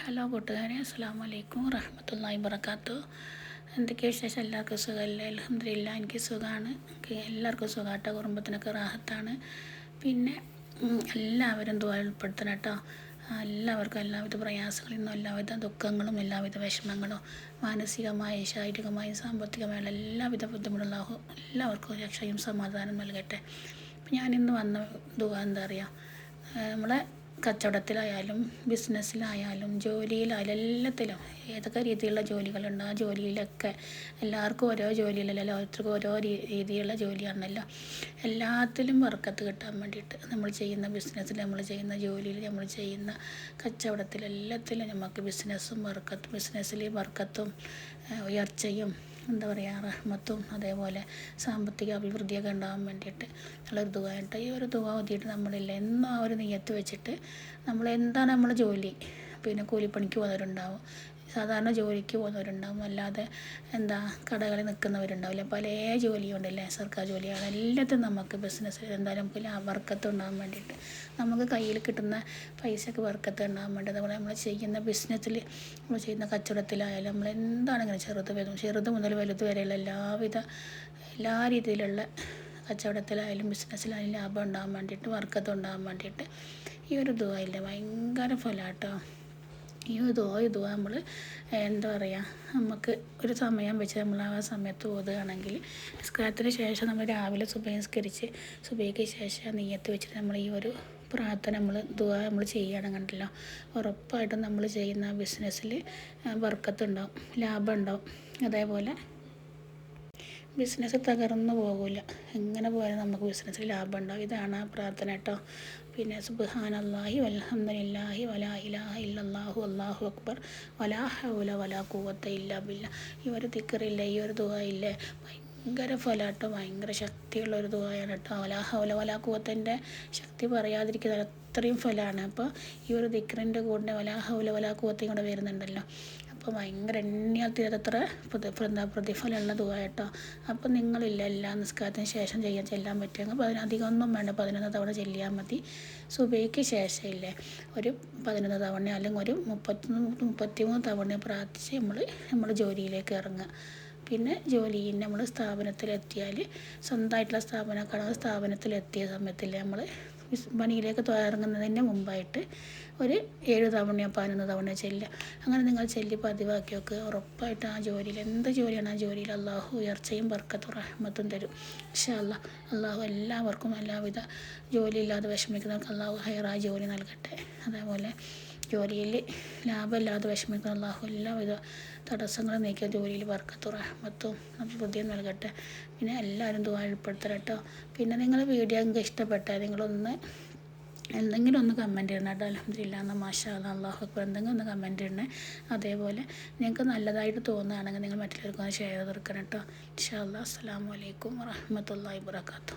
Hello കൂട്ടുകാരെ അസ്സാം വലൈക്കും റഹ്മത്തുള്ളി വബർക്കാത്തു എന്തൊക്കെയാണ് വിശേഷം? എല്ലാവർക്കും സുഖമല്ലേ? അലഹമില്ല എനിക്ക് സുഖമാണ് എനിക്ക് എല്ലാവർക്കും സുഖമാട്ടോ കുടുംബത്തിനൊക്കെ റാഹത്താണ്. പിന്നെ എല്ലാവരും ദുആ ഉൾപ്പെടുത്തണം കേട്ടോ. എല്ലാവർക്കും എല്ലാവിധ പ്രയാസങ്ങളിൽ നിന്നും എല്ലാവിധ ദുഃഖങ്ങളും എല്ലാവിധ വിഷമങ്ങളും മാനസികമായും ശാരീരികമായും സാമ്പത്തികമായുള്ള എല്ലാവിധ ബുദ്ധിമുട്ടുള്ള എല്ലാവർക്കും രക്ഷയും സമാധാനം നൽകട്ടെ. അപ്പം ഞാനിന്ന് വന്ന ദുആ എന്താ പറയുക നമ്മളെ കച്ചവടത്തിലായാലും ബിസിനസ്സിലായാലും ജോലിയിലായാലും എല്ലാത്തിലും ഏതൊക്കെ രീതിയിലുള്ള ജോലികളുണ്ട് ആ ജോലിയിലൊക്കെ എല്ലാവർക്കും ഓരോ ജോലിയിലല്ലോ ഓരോരുത്തർക്കും ഓരോ രീതിയിലുള്ള ജോലിയാണല്ലോ. എല്ലാത്തിലും വർക്കത്ത് കിട്ടാൻ വേണ്ടിയിട്ട് നമ്മൾ ചെയ്യുന്ന ബിസിനസ്സിൽ നമ്മൾ ചെയ്യുന്ന ജോലിയിൽ നമ്മൾ ചെയ്യുന്ന കച്ചവടത്തിൽ എല്ലാത്തിലും നമുക്ക് ബിസിനസ്സും വർക്കത്തും ബിസിനസ്സിൽ വർക്കത്തും ഉയർച്ചയും എന്താ പറയുക റഹ്മത്തും അതേപോലെ സാമ്പത്തിക അഭിവൃദ്ധിയൊക്കെ ഉണ്ടാകാൻ വേണ്ടിയിട്ട് ഉള്ളൊരു തുകയായിട്ട് ഈ ഒരു ദുആ ഓതിയിട്ട് നമ്മളില്ല. എന്നും ആ ഒരു നെയ്യത്ത് വെച്ചിട്ട് നമ്മൾ എന്താണ് നമ്മൾ ജോലി? പിന്നെ കൂലിപ്പണിക്ക് പോകുന്നവരുണ്ടാവും സാധാരണ ജോലിക്ക് പോകുന്നവരുണ്ടാവും അല്ലാതെ എന്താ കടകളിൽ നിൽക്കുന്നവരുണ്ടാവില്ല. പല ജോലിയുണ്ടല്ലേ? സർക്കാർ ജോലിയാണ്. എല്ലാത്തിനും നമുക്ക് ബിസിനസ് എന്തായാലും നമുക്ക് വർക്കത്ത് ഉണ്ടാകാൻ വേണ്ടിയിട്ട്. നമുക്ക് കയ്യിൽ കിട്ടുന്ന പൈസക്ക് വർക്കത്ത് ഉണ്ടാകാൻ വേണ്ടി. അതുപോലെ നമ്മൾ ചെയ്യുന്ന ബിസിനസ്സിൽ നമ്മൾ ചെയ്യുന്ന കച്ചവടത്തിലായാലും നമ്മൾ എന്താണെങ്കിലും ചെറുത് വരും. ചെറുത് മുതൽ വലുത് വരെയുള്ള എല്ലാവിധ എല്ലാ രീതിയിലുള്ള കച്ചവടത്തിലായാലും ബിസിനസ്സിലായാലും ലാഭം ഉണ്ടാകാൻ വേണ്ടിയിട്ട് വർക്കത്ത് ഉണ്ടാകാൻ വേണ്ടിയിട്ട് ഈ ഒരു ദുബായില്ലേ ഭയങ്കര ഫലാട്ടോ. ഈ ഇതോ ഇതോ നമ്മൾ എന്താ പറയുക നമുക്ക് ഒരു സമയം വെച്ച് നമ്മൾ ആ സമയത്ത് ഓതുകയാണെങ്കിൽ നിസ്കാരത്തിന് ശേഷം നമ്മൾ രാവിലെ സുബൈ നിസ്കരിച്ച് സുബൈക്ക് ശേഷം നെയ്യത്ത് വെച്ചിട്ട് നമ്മൾ ഈ ഒരു പ്രാർത്ഥന നമ്മൾ ദുആ നമ്മൾ ചെയ്യുകയാണെന്നുണ്ടല്ലോ ഉറപ്പായിട്ടും നമ്മൾ ചെയ്യുന്ന ബിസിനസ്സിൽ വർക്കത്തുണ്ടാവും ലാഭം ഉണ്ടാവും. അതേപോലെ ബിസിനസ് തകർന്നു പോകില്ല എങ്ങനെ പോയാലും നമുക്ക് ബിസിനസ്സിൽ ലാഭം ഉണ്ടാവും. ഇതാണ് ആ പ്രാർത്ഥന കേട്ടോ. പിന്നെ സുബ്ഹാനല്ലാഹി വൽഹംദുലില്ലാഹി വലാ ഇലാഹ ഇല്ലല്ലാഹു അല്ലാഹു അക്ബർ. വലാ ഹൗല വലാ കൂവത്ത ഇല്ലാ ബില്ല. ഈ ഒരു തിക്കറില്ല ഈ ഒരു ഇല്ലേ ഭയങ്കര ഫലാട്ടോ ഭയങ്കര ശക്തിയുള്ള ഒരു ദുആയാണ് കേട്ടോ. വലാ ഹൗല വലാ ഖുവത്തന്റെ ശക്തി പറയാതിരിക്കുന്നത് അത്രയും ഫലമാണ് അപ്പോൾ ഈ ഒരു ദിക്റിന്റെ കൂടെ വലാ ഹൗല വലാ കൂവത്തയും കൂടെ വരുന്നുണ്ടല്ലോ. അപ്പോൾ ഭയങ്കര എണ്ണിയാൽ തീരത്തത്ര പ്രതി എന്താ പ്രതിഫലമുള്ള ദുആ കേട്ടോ. അപ്പോൾ നിങ്ങളില്ല എല്ലാ നിസ്കാരത്തിന് ശേഷം ചെയ്യാൻ ചെല്ലാൻ പറ്റുമെങ്കിൽ അതിനധികം ഒന്നും വേണ്ട പതിനൊന്ന് തവണ ചെല്ലിയാൽ മതി. സുബൈക്ക് ശേഷമില്ലേ? ഒരു പതിനൊന്ന് തവണ അല്ലെങ്കിൽ ഒരു മുപ്പത്തി മുപ്പത്തിമൂന്ന് തവണ പ്രാർത്ഥിച്ച് നമ്മൾ നമ്മൾ ജോലിയിലേക്ക് ഇറങ്ങുക. പിന്നെ ജോലിയിൽ നമ്മൾ സ്ഥാപനത്തിലെത്തിയാൽ സ്വന്തമായിട്ടുള്ള സ്ഥാപനക്കാണ് സ്ഥാപനത്തിലെത്തിയ സമയത്തിൽ നമ്മൾ പണിയിലേക്ക് ഇറങ്ങുന്നതിന് മുമ്പായിട്ട് ഒരു ഏഴ് തവണയോ പതിനൊന്ന് തവണയോ ചെല്ലുക. അങ്ങനെ നിങ്ങൾ ചെല്ലി പതിവാക്കി വെക്കുക ഉറപ്പായിട്ട് ആ ജോലിയിൽ എന്ത് ജോലിയാണ് ആ ജോലിയിൽ അള്ളാഹു ഉയർച്ചയും ബർക്കത്തും റഹ്മത്തും തരും. പക്ഷേ അല്ല അള്ളാഹു എല്ലാവർക്കും എല്ലാവിധ ജോലിയില്ലാതെ വിഷമിക്കുന്നവർക്ക് അള്ളാഹു ഹൈറായ ജോലി നൽകട്ടെ. അതേപോലെ ജോലിയിൽ ലാഭമില്ലാതെ വിഷമിക്കുന്ന അള്ളാഹു എല്ലാവിധ തടസ്സങ്ങളും നീക്കിയ ജോലിയിൽ വർക്കത്തും റഹ്മത്തും അഭിവൃദ്ധിയും നൽകട്ടെ. പിന്നെ എല്ലാവരും ദുവാ ഉൾപ്പെടുത്തണം കേട്ടോ. പിന്നെ നിങ്ങൾ വീഡിയോ നിങ്ങൾക്ക് ഇഷ്ടപ്പെട്ടാൽ നിങ്ങളൊന്ന് എന്തെങ്കിലും ഒന്ന് കമന്റ് ചെയ്യണം കേട്ടോ. അലഹമില്ല എന്ന മാഷാ അള്ളാഹു അക്ബർ എന്തെങ്കിലും ഒന്ന് കമന്റ് ചെയ്യണേ അതേപോലെ നിങ്ങൾക്ക് നല്ലതായിട്ട് തോന്നുകയാണെങ്കിൽ നിങ്ങൾ മറ്റുള്ളവർക്ക് ഒന്ന് ഷെയർ തീർക്കണം കേട്ടോ. ഇൻഷാ അല്ലാ അസ്സാം വലൈക്കും വറഹമത്തല്ലാ വാബർക്കാത്തു